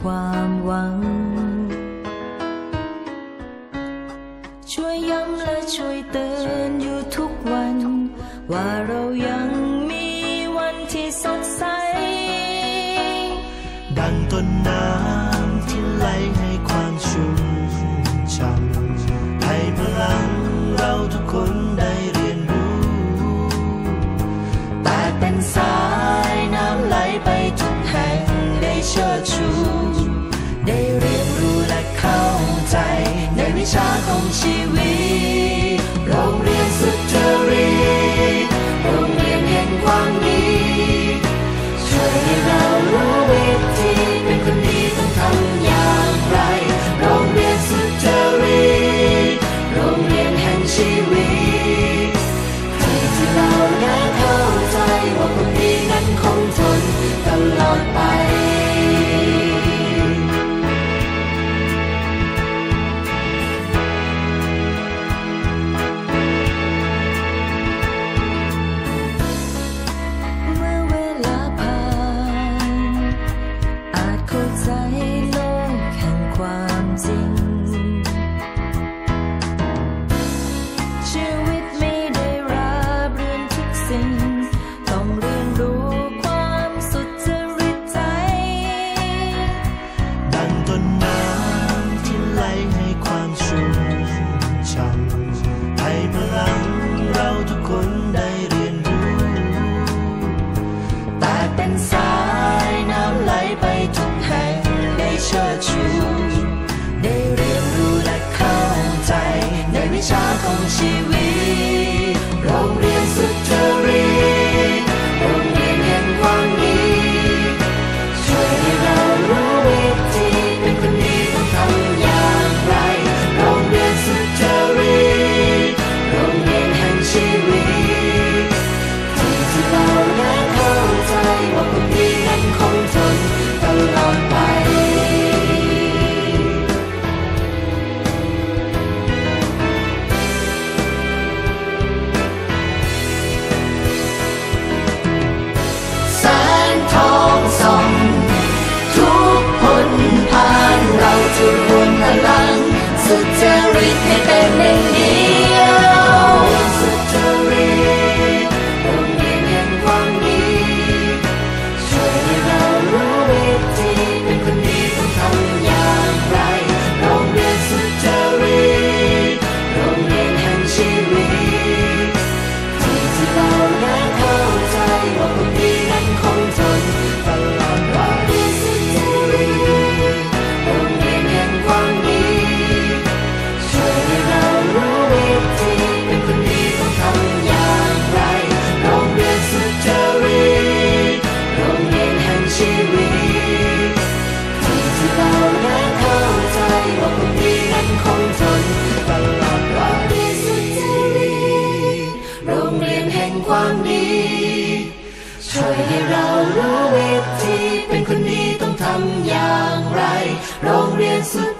ความหวัง ช่วยย้ำและช่วยเตือนอยู่ทุกวัน ว่าเรายัง ต้องเรียนรู้ความสุดจริตใจ ดังต้นน้ำที่ไหลให้ความชุ่มช่ำให้พลังเราทุกคนได้เรียนรู้ แต่เป็นสายน้ำไหลไปทุกแห่งได้เชิดชูได้เรียนรู้และเข้าใจในวิชาของชีวิต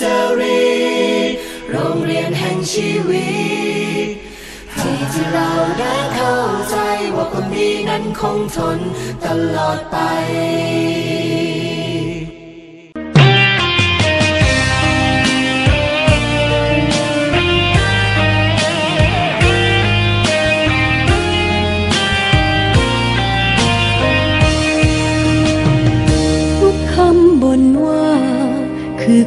จรี โรงเรียนแห่งชีวิต ที่ที่เราได้เข้าใจว่าคนดีนั้นคงทนตลอดไป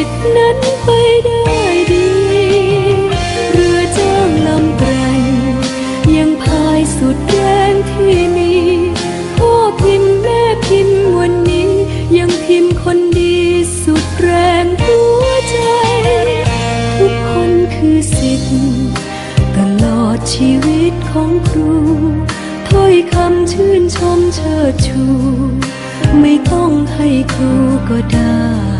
ว่าสิทธินั้นไปได้ดี เรือจ้างลำแกรงยังพายสุดแรงที่มีพ่อพิมพ์แม่พิมพ์วันนี้ ยังพิมพ์คนดีสุดแรงหัวใจ ทุกคนคือสิทธิ์ตลอดชีวิตของครูถ้อยคำชื่นชมเชิดชู ไม่ต้องให้ครูก็ได้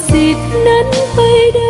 ว่าสิท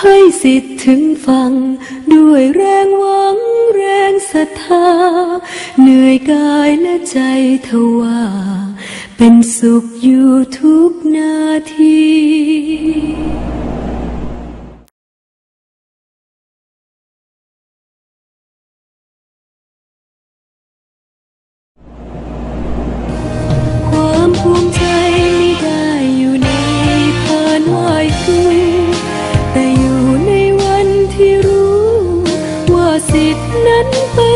ให้สิทธิ์ถึงฟัง ด้วยแรงหวังแรงศรัทธา เหนื่อยกายและใจทว่าเป็นสุขอยู่ทุกนาที สิท